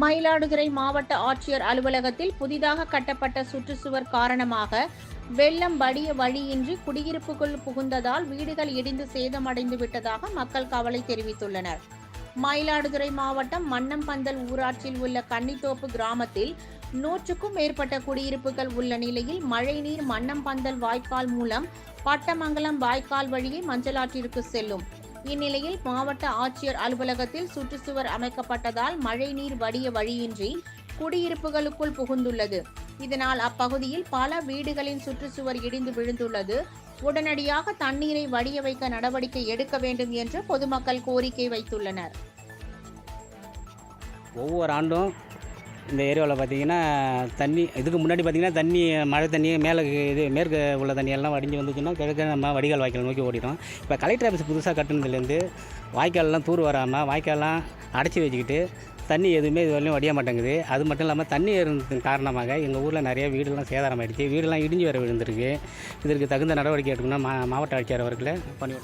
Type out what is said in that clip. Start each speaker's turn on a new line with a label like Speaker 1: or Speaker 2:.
Speaker 1: மயிலாடுதுறை மாவட்ட ஆட்சியர் அலுவலகத்தில் புதிதாக கட்டப்பட்ட சுற்றுச்சுவர் காரணமாக வெள்ளம் வடிய வழியின்றி குடியிருப்புக்குள் புகுந்ததால் வீடுகள் இடிந்து சேதமடைந்து விட்டதாக மக்கள் கவலை தெரிவித்துள்ளனர். மயிலாடுதுறை மாவட்டம் மன்னம்பந்தல் ஊராட்சியில் உள்ள கன்னித்தோப்பு கிராமத்தில் நூற்றுக்கும் மேற்பட்ட குடியிருப்புகள் உள்ள நிலையில் மழைநீர் மன்னம்பந்தல் வாய்க்கால் மூலம் பட்டமங்கலம் வாய்க்கால் வழியே மஞ்சளாற்றிற்கு செல்லும். இந்நிலையில் மாவட்ட ஆட்சியர் அலுவலகத்தில் சுற்றுச்சுவர் அமைக்கப்பட்டதால் மழைநீர் வடிய வழியின்றி குடியிருப்புகளுக்குள் புகுந்துள்ளது. இதனால் அப்பகுதியில் பல வீடுகளின் சுற்றுச்சுவர் இடிந்து விழுந்துள்ளது. உடனடியாக தண்ணீரை வடிய வைக்க நடவடிக்கை எடுக்க வேண்டும் என்று பொதுமக்கள் கோரிக்கை வைத்துள்ளனர்.
Speaker 2: ஒவ்வொரு ஆண்டும் இந்த ஏரியாவில் பார்த்தீங்கன்னா தண்ணி இதுக்கு முன்னாடி பார்த்தீங்கன்னா தண்ணி மழை தண்ணி மேலே இது மேற்கு உள்ள தண்ணியெல்லாம் வடிஞ்சு வந்துச்சுன்னா கிழக்கு நம்ம வடிகால் வாய்க்கால் நோக்கி ஓடிடும். இப்போ கலெக்டர் ஆஃபீஸ் புதுசாக கட்டுனதுலேருந்து வாய்க்கால்லாம் தூர் வராமல் வாய்க்கால்லாம் அடைச்சி வச்சுக்கிட்டு தண்ணி எதுவுமே இது வரையும் வடிய மாட்டேங்குது. அது மட்டும் இல்லாமல் தண்ணி இருந்ததன் காரணமாக எங்கள் ஊரில் நிறைய வீடுலாம் சேதாரம் ஆயிடுச்சு வீடுலாம் இடிஞ்சு வர விழுந்திருக்கு. இதற்கு தகுந்த நடவடிக்கை எடுக்கணும் மா மாவட்ட ஆட்சியர் அவர்களை பண்ணி